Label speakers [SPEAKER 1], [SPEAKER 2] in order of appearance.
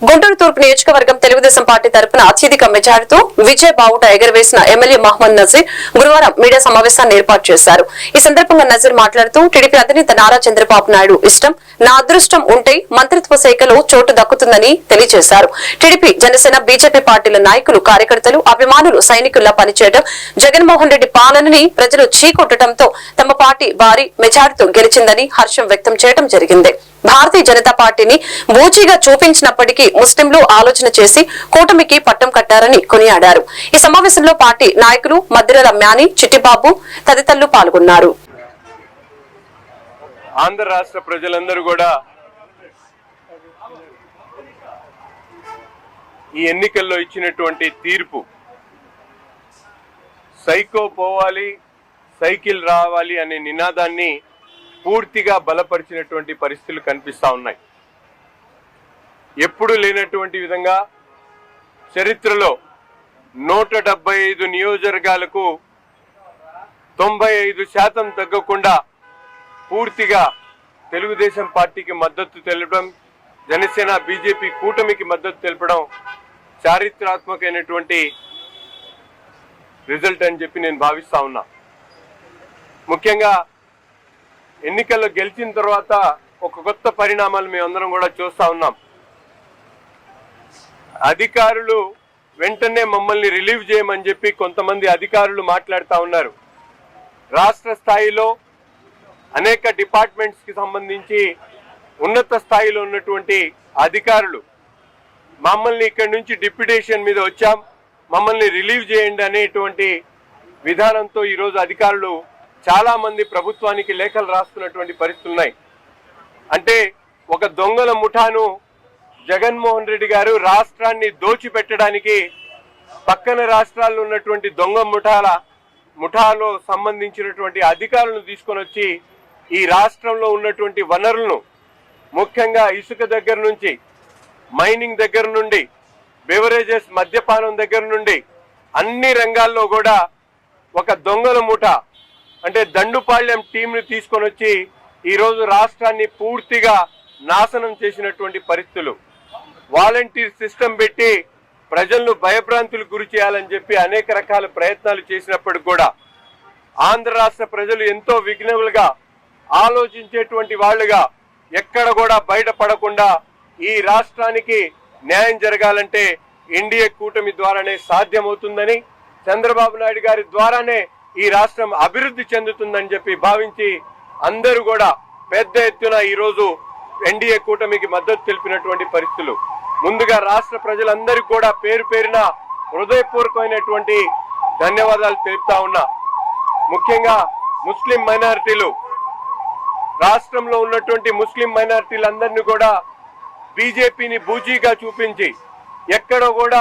[SPEAKER 1] గుంటూరు తూర్పు నియోజకవర్గం తెలుగుదేశం పార్టీ తరపున అత్యధిక మెజారిటీతో విజయ్ బావుట ఎగరవేసిన ఎమ్మెల్యే మహమ్మద్ నజీర్ గురువారం మీడియా సమావేశాన్ని ఏర్పాటు చేశారు. ఈ సందర్భంగా నజీర్ మాట్లాడుతూ టీడీపీ అధినేత నారా చంద్రబాబు నాయుడు ఇష్టం నా అదృష్టం ఉంటే మంత్రిత్వ శాఖలో చోటు దక్కుతుందని తెలియజేశారు. టీడీపీ జనసేన బీజేపీ పార్టీల నాయకులు కార్యకర్తలు అభిమానులు సైనికుల్లా పనిచేయడం జగన్మోహన్ రెడ్డి పాలనని ప్రజలు చీకొట్టడంతో తమ పార్టీ భారీ మెజారిటీతో గెలిచిందని హర్షం వ్యక్తం చేయడం జరిగింది. భారతీయ జనతా పార్టీని బూచీగా చూపించినప్పటికీ ముస్లింలు ఆలోచన చేసి కూటమికి పట్టం కట్టారని కొనియాడారు. ఈ సమావేశంలో పార్టీ నాయకులు మద్దిరల మ్యాని చిట్టిబాబు తదితరులు పాల్గొన్నారు.
[SPEAKER 2] ఆంధ్ర రాష్ట్ర ప్రజలందరూ కూడా ఈ ఎన్నికల్లో ఇచ్చినటువంటి తీర్పు సైకో పోవాలి సైకిల్ రావాలి అనే నినాదాన్ని పూర్తిగా బలపరిచినటువంటి పరిస్థితులు కనిపిస్తూ ఉన్నాయి. ఎప్పుడు లేనటువంటి విధంగా చరిత్రలో నూట డెబ్బై ఐదు నియోజకవర్గాలకు తొంభై ఐదు శాతం తగ్గకుండా పూర్తిగా తెలుగుదేశం పార్టీకి మద్దతు తెలపడం జనసేన బీజేపీ కూటమికి మద్దతు తెలపడం చారిత్రాత్మకమైనటువంటి రిజల్ట్ అని చెప్పి నేను భావిస్తా ఉన్నా. ముఖ్యంగా ఎన్నికల్లో గెలిచిన తర్వాత ఒక కొత్త పరిణామాలు మేమందరం కూడా చూస్తూ ఉన్నాం. అధికారులు వెంటనే మమ్మల్ని రిలీవ్ చేయమని చెప్పి కొంతమంది అధికారులు మాట్లాడుతూ ఉన్నారు. రాష్ట్ర స్థాయిలో అనేక డిపార్ట్మెంట్స్కి సంబంధించి ఉన్నత స్థాయిలో ఉన్నటువంటి అధికారులు మమ్మల్ని ఇక్కడి నుంచి డిప్యుటేషన్ మీద వచ్చాం మమ్మల్ని రిలీవ్ చేయండి అనేటువంటి విధానంతో ఈరోజు అధికారులు చాలా మంది ప్రభుత్వానికి లేఖలు రాస్తున్నటువంటి పరిస్థితులు ఉన్నాయి. అంటే ఒక దొంగల ముఠాను జగన్మోహన్ రెడ్డి గారు రాష్ట్రాన్ని దోచిపెట్టడానికి పక్కన రాష్ట్రాల్లో ఉన్నటువంటి దొంగ ముఠాల ముఠాలో సంబంధించినటువంటి అధికారులను తీసుకొని వచ్చి ఈ రాష్ట్రంలో ఉన్నటువంటి వనరులను ముఖ్యంగా ఇసుక దగ్గర నుంచి మైనింగ్ దగ్గర నుండి బెవరేజెస్ మద్యపానం దగ్గర నుండి అన్ని రంగాల్లో కూడా ఒక దొంగల ముఠ అంటే దండుపాళ్యం టీంని తీసుకొని వచ్చి ఈరోజు రాష్ట్రాన్ని పూర్తిగా నాశనం చేసినటువంటి పరిస్థితులు. వాలంటీర్ సిస్టమ్ పెట్టి ప్రజలను భయభ్రాంతులు గురి చేయాలని చెప్పి అనేక రకాల ప్రయత్నాలు చేసినప్పటికి కూడా ఆంధ్ర రాష్ట్ర ప్రజలు ఎంతో విఘ్నములుగా ఆలోచించేటువంటి వాళ్ళుగా ఎక్కడ కూడా బయటపడకుండా ఈ రాష్ట్రానికి న్యాయం జరగాలంటే ఎన్డీఏ కూటమి ద్వారానే సాధ్యమవుతుందని చంద్రబాబు నాయుడు గారి ద్వారానే ఈ రాష్ట్రం అభివృద్ధి చెందుతుందని చెప్పి భావించి అందరూ కూడా పెద్ద ఎత్తున ఈరోజు ఎన్డీఏ కూటమికి మద్దతు తెలిపినటువంటి పరిస్థితులు. ముందుగా రాష్ట్ర ప్రజలందరికీ కూడా పేరు పేరిన హృదయపూర్వకమైనటువంటి ధన్యవాదాలు తెలుపుతా ఉన్నా. ముఖ్యంగా ముస్లిం మైనారిటీలు. రాష్ట్రంలో ఉన్నటువంటి ముస్లిం మైనారిటీలందరినీ కూడా బీజేపీని బూజీగా చూపించి ఎక్కడ కూడా